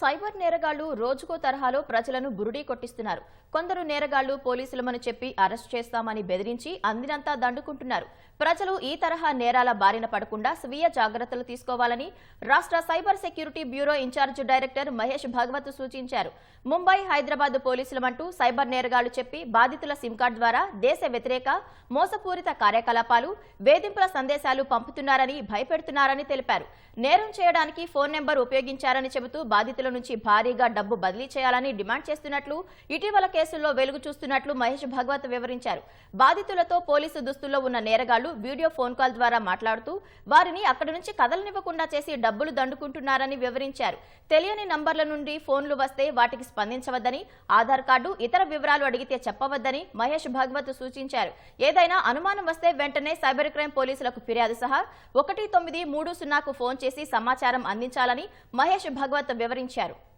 Cyber నేరగాళ్ళు రోజుకో తరహాలో ప్రజలను బురుడీ కొట్టిస్తున్నారు. కొందరు నేరగాళ్ళు పోలీసులమని చెప్పి అరెస్ట్ చేస్తామని బెదిరించి అందినంతా దండుకుంటున్నారు. ప్రజలు ఈ తరహా నేరాల బారిన పడకుండా స్వీయ జాగ్రత్తలు తీసుకోవాలని రాష్ట్ర cyber security bureau incharge director Mahesh Bhagwat సూచించారు. ముంబై హైదరాబాద్ పోలీసులమంటూ సైబర్ నేరగాళ్ళు చెప్పి బాధితుల సిమ్ కార్డు ద్వారా దేశ వ్యతిరేక మోసపూరిత కార్యకలాపాలు వేధింపుల సందేశాలు పంపుతున్నారని భయపెడుతున్నారని తెలిపారు. నేరం చేయడానికి ఫోన్ నెంబర్ ఉపయోగించారని చెబుతూ బాధితులు నుంచి భారీగా డబ్బు బదిలీ చేయాలని డిమాండ్ చేస్తున్నట్లు ఇటీవల కేసుల్లో వెలుగు చూస్తున్నట్లు మహేష్ భగవత్ వివరించారు. బాధితులతో పోలీసు దుస్తుల్లో ఉన్న నేరగాళ్ళు వీడియో ఫోన్ కాల్ ద్వారా మాట్లాడుతూ వారిని అక్కడి నుంచి కదలనివ్వకుండా చేసి డబ్బులు దండుకుంటున్నారని వివరించారు. తెలియని నంబర్ల నుండి ఫోన్లు వస్తే వాటికి స్పందించవద్దని ఆధార్ కార్డు ఇతర వివరాలు అడిగితే చెప్పవద్దని మహేష్ భగవత్ సూచించారు. ఏదైనా అనుమానం వస్తే వెంటనే సైబర్ క్రైమ్ పోలీసులకు ఫిర్యాదు సహా ఒకటి తొమ్మిది మూడు సున్నాకు ఫోన్ చేసి సమాచారం అందించాలని మహేష్ భగవత్ వివరించారు. Quero.